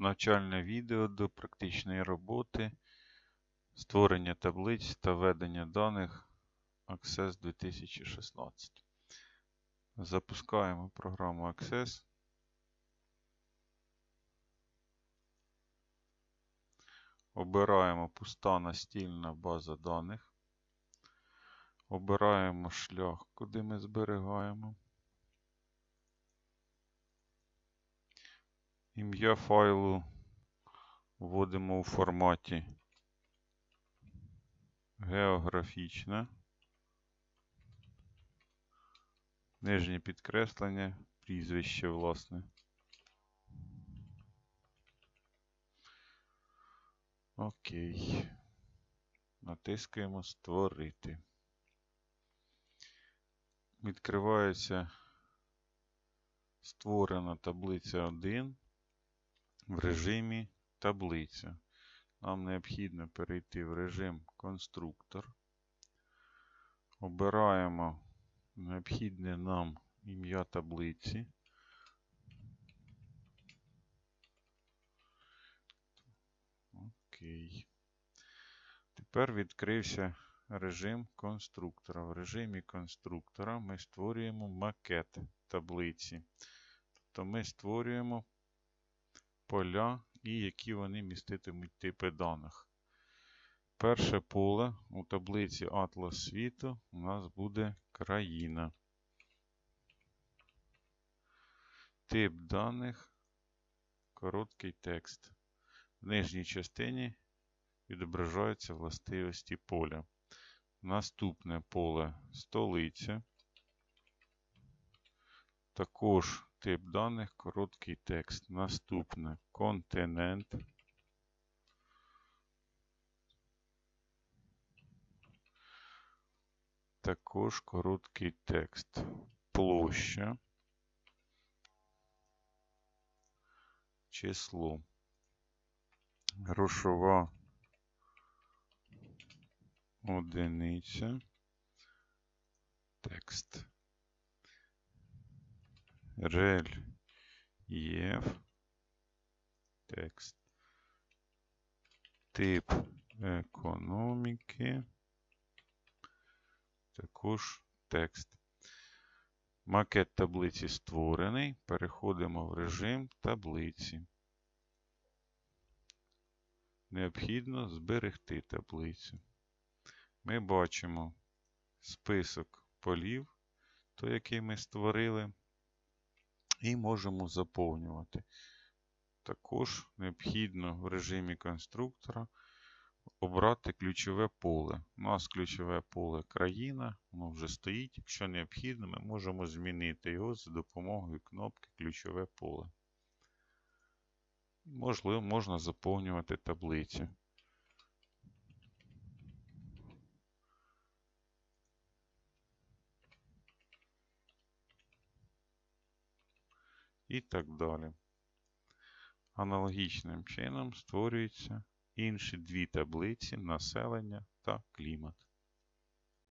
Навчальне відео до практичної роботи, створення таблиць та ведення даних Access 2016. Запускаємо програму Access. Обираємо пуста настільна база даних. Обираємо шлях, куди ми зберігаємо. Ім'я файлу вводимо у форматі географічне. Нижнє підкреслення, прізвище, власне. Окей. Натискаємо Створити. Відкривається створена таблиця 1 в режимі таблиця. Нам необхідно перейти в режим конструктор. Обираємо необхідне нам ім'я таблиці. Окей. Тепер відкрився режим конструктора. В режимі конструктора ми створюємо макет таблиці. Тобто ми створюємо поля і які вони міститимуть типи даних. Перше поле у таблиці Атлас світу у нас буде країна. Тип даних, короткий текст. В нижній частині відображаються властивості поля. Наступне поле столиця. Також тип даних, короткий текст. Наступне континент. Також короткий текст. Площа. Число. Грошова одиниця. Текст. Рельєф. Текст. Тип економіки. Також текст. Макет таблиці створений. Переходимо в режим таблиці. Необхідно зберегти таблицю. Ми бачимо список полів, той, який ми створили, і можемо заповнювати. Також необхідно в режимі конструктора обрати ключове поле. У нас ключове поле країна, воно вже стоїть. Якщо необхідно, ми можемо змінити його за допомогою кнопки Ключове поле. Можливо, можна заповнювати таблицю. І так далі. Аналогічним чином створюються інші дві таблиці населення та клімат.